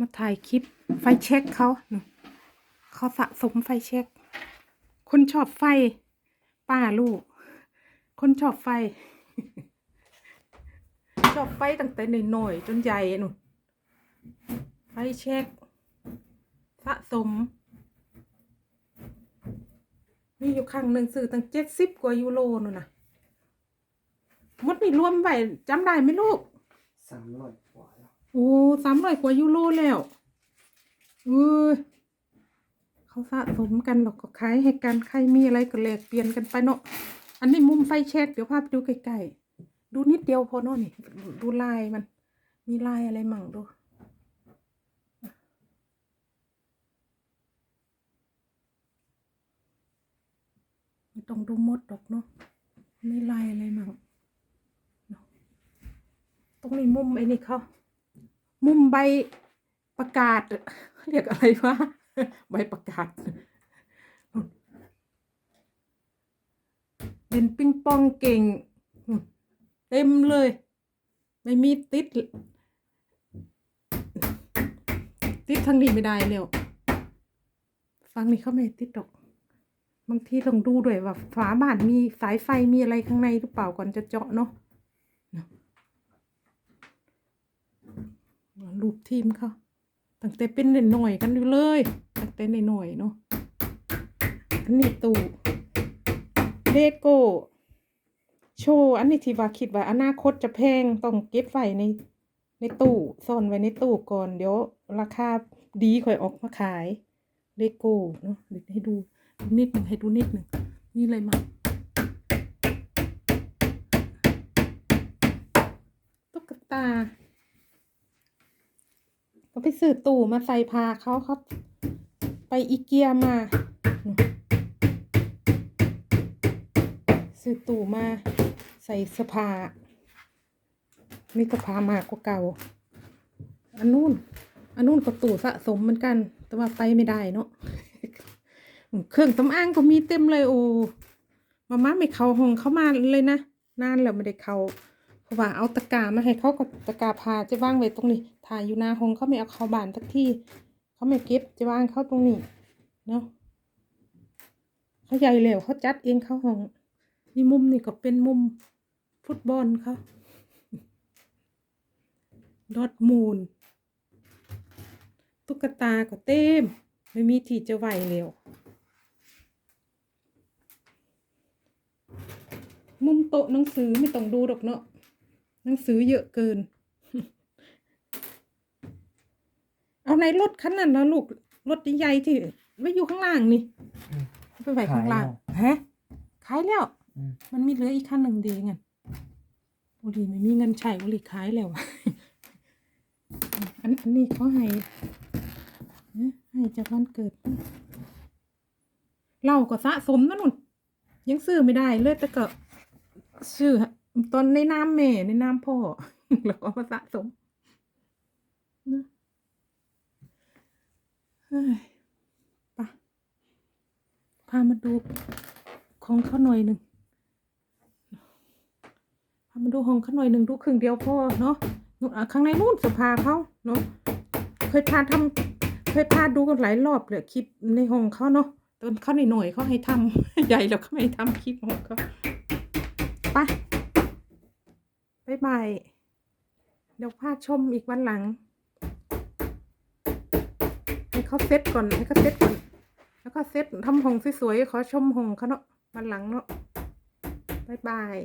มาถ่ายคลิปไฟเช็คเขาเขาสะสมไฟเช็ค คนชอบไฟ ป้าลูก คนชอบไฟ ชอบไฟตั้งแต่หน่อยๆจนใหญ่หนูไฟเช็ค สะสม มีอยู่ครั้งหนึ่งซื้อตั้งเจ็ดสิบกว่ายูโรนู่นนะมดนี่รวมไว้จำได้ไหมลูกสามร้อยกว่าแล้ว โอ้สามร้อยกว่ายูโรแล้วเออเขาสะสมกันหรอกก็ขายให้กันใครมีอะไรก็แลกเปลี่ยนกันไปเนาะอันนี้มุมไฟเช็คเดี๋ยวพาไปดูใกล้ๆ ดูนิดเดียวพอเนาะนี่ ดูลายมัน มีลายอะไรมั่งดู ไม่ต้องดูมดดอกเนาะมีลายอะไรมั่งเนาะตรงนี้มุมไอ้นี่เขา มุมใบประกาศ เรียกอะไรวะใบประกาศเล่นปิงปองเก่ง เต็มเลย ไม่มีติด ติดทางนี้ไม่ได้แล้วฟังนี่เขาไม่ติดดอก บางทีต้องดูด้วยว่าฝาบานมีสายไฟมีอะไรข้างในหรือเปล่าก่อนจะเจาะเนาะ รูปทีมเขาตั้งแต่เป็นหน่อยๆกันอยู่เลยตั้งแต่หน่อยๆเนาะอันนี้ตู้เลโก้โชว์อันนี้ที่ว่าคิดว่าอนาคตจะแพงต้องเก็บไว้ในในตู้ซ่อนไว้ในตู้ก่อน เดี๋ยวราคาดีค่อยออกมาขายเลโก้เนาะเดี๋ยวให้ดูนิดหนึ่งให้ดูนิดหนึ่งนี่อะไรมาตุ๊กตา ไปซื้อตู้มาใส่พาเขาครับ ไปอีเกียมาซื้อตู้มาใส่สภานี่ก็พามากกว่าเก่า อันนู้น อันนู้นก็ตู้สะสมเหมือนกัน แต่ว่าไปไม่ได้เนาะ เครื่องสำอางก็มีเต็มเลยโอ้ มาม่าไม่เข้าห้องเขามาเลยนะ นานแล้วไม่ได้เข้า ราะว่าเอาตะกามาให้เขาก็ตะกาพาจะวางไว้ตรงนี้ถ่ายอยู่หน้าหงเขาไม่เอาเข้าบ้านสักที่เขาไม่เก็บจะวางเขาตรงนี้เนาะเขาใหญ่แล้วเขาจัดเองเขาหองนี่มุมนี่ก็เป็นมุมฟุตบอลเขาดอดมูนตุ๊กตาก็เต็มไม่มีที่จะไหวแล้วมุมโต๊ะหนังสือไม่ต้องดูดอกเนาะ หนังสือเยอะเกิน เอาในรถคันนั้นนะลูก รถใหญ่ๆที่ไว้อยู่ข้างล่างนี่เอาไปไว้ข้างล่างฮะขายแล้วอืมมันมีเหลืออีกคันหนึ่งเดียงันบุรีไม่มีเงินใช้บุรีขายแล้วอันอันนี้เขาให้เอ๊ะให้จากวันเกิดเราก็สะสมนะนุ่นยังซื้อไม่ได้เลยแต่ก็ซื้อ ตอนในน้ำแม่ในน้ำพ่อแล้วก็มาสะสมนะเฮ้ยไปะพามาดูของเขาหน่อยหนึ่งพามาดูของเขาหน่อยหนึ่งดูครึ่งเดียวพ่อเนาะข้างในนู่นสภาเขาเนาะเคยพาทำเคยพาดูกันหลายรอบเลยคลิปในห้องเขาเนาะตอนเขาหน่อยๆเขาให้ทำใหญ่แล้วเขาไม่ให้ทำคลิปของเขาไป บ๊ายบาย เดี๋ยวพาชมอีกวันหลัง ให้เขาเซตก่อน ให้เขาเซตก่อน แล้วก็เซตทำหงสวยๆ ขอชมหงเขาเนาะวันหลังเนาะบ๊ายบาย